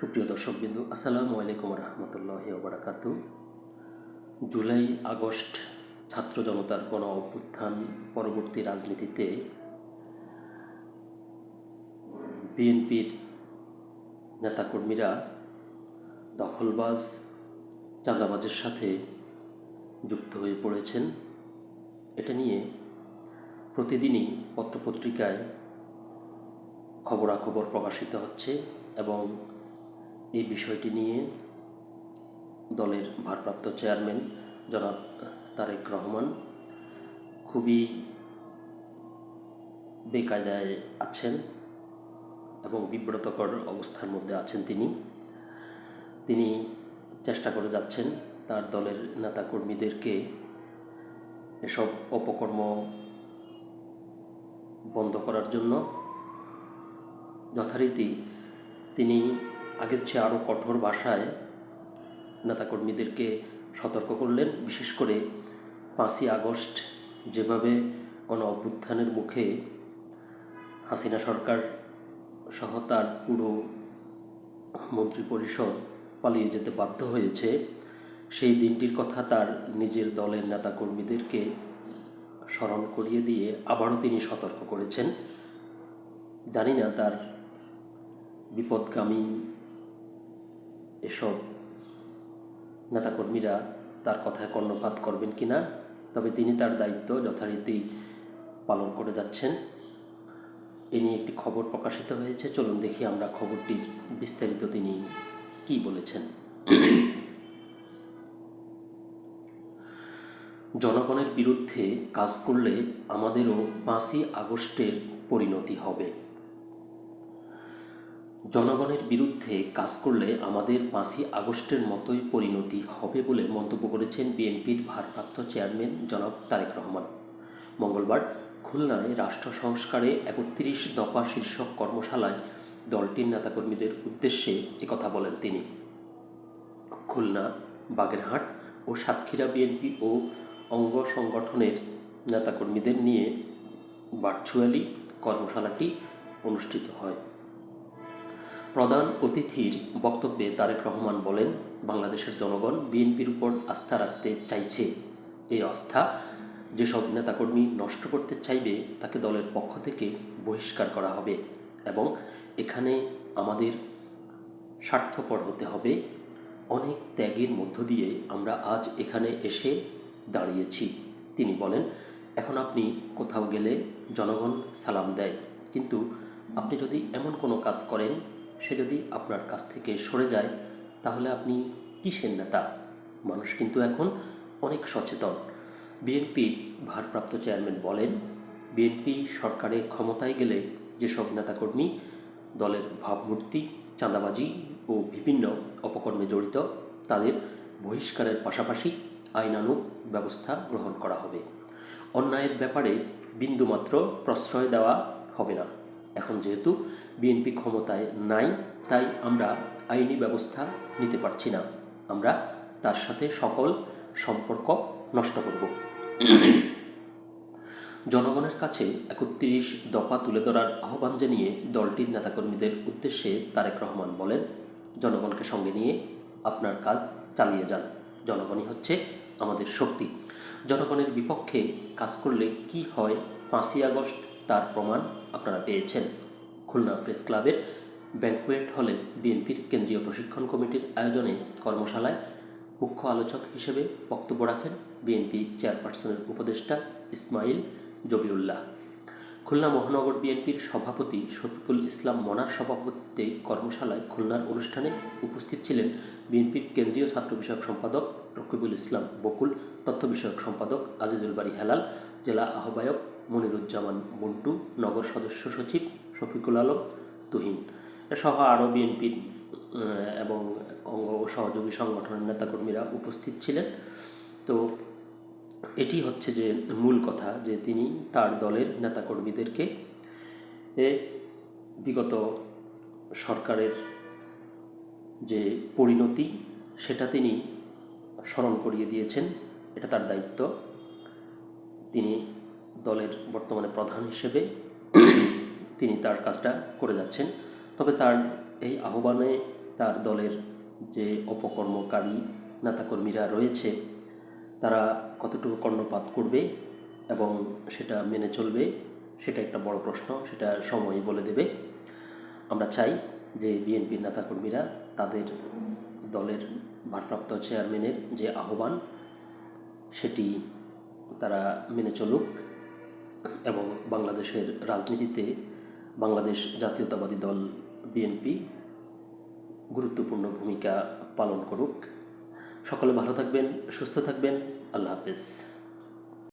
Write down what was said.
সুপ্রিয় দর্শকবিন্দু, আসসালামু আলাইকুম রহমতুল্লাহ ওবরাকাত জুলাই, আগস্ট, ছাত্র জনতার গণ অভ্যুত্থান পরবর্তী রাজনীতিতে বিএনপির নেতাকর্মীরা দখলবাজ, চাঁদাবাজের সাথে যুক্ত হয়ে পড়েছেন। এটা নিয়ে প্রতিদিনই পত্রপত্রিকায় খবরাখবর প্রকাশিত হচ্ছে এবং এই বিষয়টি নিয়ে দলের ভারপ্রাপ্ত চেয়ারম্যান জনাব তারেক রহমান খুবই বেকায়দায় আছেন এবং বিব্রতকর অবস্থার মধ্যে আছেন তিনি। তিনি চেষ্টা করে যাচ্ছেন তার দলের নেতাকর্মীদেরকে এসব অপকর্ম বন্ধ করার জন্য। যথারীতি তিনি আগের চেয়ে আরও কঠোর ভাষায় নেতাকর্মীদেরকে সতর্ক করলেন। বিশেষ করে পাঁচই আগস্ট যেভাবে গণ অভ্যুত্থানের মুখে হাসিনা সরকার সহ তার পুরো মন্ত্রিপরিষদ পালিয়ে যেতে বাধ্য হয়েছে, সেই দিনটির কথা তার নিজের দলের নেতাকর্মীদেরকে স্মরণ করিয়ে দিয়ে আবারও তিনি সতর্ক করেছেন। জানি না তার বিপদগামী এসব নেতাকর্মীরা তার কথায় কর্ণপাত করবেন কি না? তবে তিনি তার দায়িত্ব যথারীতি পালন করে যাচ্ছেন। এ নিয়ে একটি খবর প্রকাশিত হয়েছে। চলুন দেখি আমরা খবরটির বিস্তারিত তিনি কি বলেছেন। জনগণের বিরুদ্ধে কাজ করলে আমাদেরও পাঁচই আগস্টের পরিণতি হবে। জনগণের বিরুদ্ধে কাজ করলে আমাদের পাঁচই আগস্টের মতোই পরিণতি হবে বলে মন্তব্য করেছেন বিএনপির ভারপ্রাপ্ত চেয়ারম্যান জনাব তারেক রহমান। মঙ্গলবার খুলনায় রাষ্ট্র সংস্কারে একত্রিশ দফা শীর্ষক কর্মশালায় দলটির নেতাকর্মীদের উদ্দেশ্যে একথা বলেন তিনি। খুলনা, বাগেরহাট ও সাতক্ষীরা বিএনপি ও অঙ্গ সংগঠনের নেতাকর্মীদের নিয়ে ভার্চুয়ালি কর্মশালাটি অনুষ্ঠিত হয়। প্রধান অতিথির বক্তব্যে তারেক রহমান বলেন, বাংলাদেশের জনগণ বিএনপির উপর আস্থা রাখতে চাইছে। এই আস্থা যেসব নেতাকর্মী নষ্ট করতে চাইবে, তাকে দলের পক্ষ থেকে বহিষ্কার করা হবে এবং এখানে আমাদের স্বার্থপর হতে হবে। অনেক ত্যাগের মধ্য দিয়ে আমরা আজ এখানে এসে দাঁড়িয়েছি। তিনি বলেন, এখন আপনি কোথাও গেলে জনগণ সালাম দেয়। কিন্তু আপনি যদি এমন কোনো কাজ করেন সে যদি আপনার কাছ থেকে সরে যায়, তাহলে আপনি কিসের নেতা? মানুষ কিন্তু এখন অনেক সচেতন। বিএনপির ভারপ্রাপ্ত চেয়ারম্যান বলেন, বিএনপি সরকারে ক্ষমতায় গেলে যেসব নেতাকর্মী, দলের ভাবমূর্তি, চাঁদাবাজি ও বিভিন্ন অপকর্মে জড়িত, তাদের বহিষ্কারের পাশাপাশি আইনানুগ ব্যবস্থা গ্রহণ করা হবে। অন্যায়ের ব্যাপারে বিন্দুমাত্র প্রশ্রয় দেওয়া হবে না। এখন যেহেতু বিএনপি ক্ষমতায় নাই, তাই আমরা আইনি ব্যবস্থা নিতে পারছি না। আমরা তার সাথে সকল সম্পর্ক নষ্ট করব। জনগণের কাছে একত্রিশ দফা তুলে ধরার আহ্বান জানিয়ে দলটির নেতাকর্মীদের উদ্দেশ্যে তারেক রহমান বলেন, জনগণকে সঙ্গে নিয়ে আপনার কাজ চালিয়ে যান। জনগণই হচ্ছে আমাদের শক্তি। জনগণের বিপক্ষে কাজ করলে কি হয়? পাঁচই আগস্ট তার প্রমাণ আপনারা পেয়েছেন। খুলনা প্রেস ক্লাবের ব্যাংকুয়েট হলে বিএনপির কেন্দ্রীয় প্রশিক্ষণ কমিটির আয়োজনে কর্মশালায় মুখ্য আলোচক হিসেবে বক্তব্য রাখেন বিএনপি চেয়ারপারসনের উপদেষ্টা ইসমাইল জবিউল্লাহ। খুলনা মহানগর বিএনপির সভাপতি শফিকুল ইসলাম মনার সভাপতিত্বে কর্মশালায় খুলনার অনুষ্ঠানে উপস্থিত ছিলেন বিএনপির কেন্দ্রীয় ছাত্র বিষয়ক সম্পাদক রকিবুল ইসলাম বকুল, তথ্য বিষয়ক সম্পাদক আজিজুল বাড়ি হেলাল জেলা আহ্বায়ক মনিরুজ্জামান বন্টু নগর সদস্য সচিব শফিকুল আলম তুহিন সহ আরও বিএনপির এবং অঙ্গ সহযোগী সংগঠনের নেতাকর্মীরা উপস্থিত ছিলেন। তো এটি হচ্ছে যে মূল কথা যে তিনি তার দলের নেতাকর্মীদেরকে বিগত সরকারের যে পরিণতি সেটা তিনি স্মরণ করিয়ে দিয়েছেন, এটা তার দায়িত্ব। তিনি দলের বর্তমানে প্রধান হিসেবে তিনি তার কাজটা করে যাচ্ছেন। তবে তার এই আহ্বানে তার দলের যে অপকর্মকারী নেতাকর্মীরা রয়েছে, তারা কতটুকু কর্ণপাত করবে এবং সেটা মেনে চলবে, সেটা একটা বড় প্রশ্ন, সেটা সময় বলে দেবে। আমরা চাই যে বিএনপির নেতাকর্মীরা তাদের দলের ভারপ্রাপ্ত চেয়ারম্যানের যে আহ্বান, সেটি তারা মেনে চলুক এবং বাংলাদেশের রাজনীতিতে বাংলাদেশ জাতীয়তাবাদী দল বিএনপি গুরুত্বপূর্ণ ভূমিকা পালন করুক। সকলে ভালো থাকবেন, সুস্থ থাকবেন। আল্লাহ হাফেজ।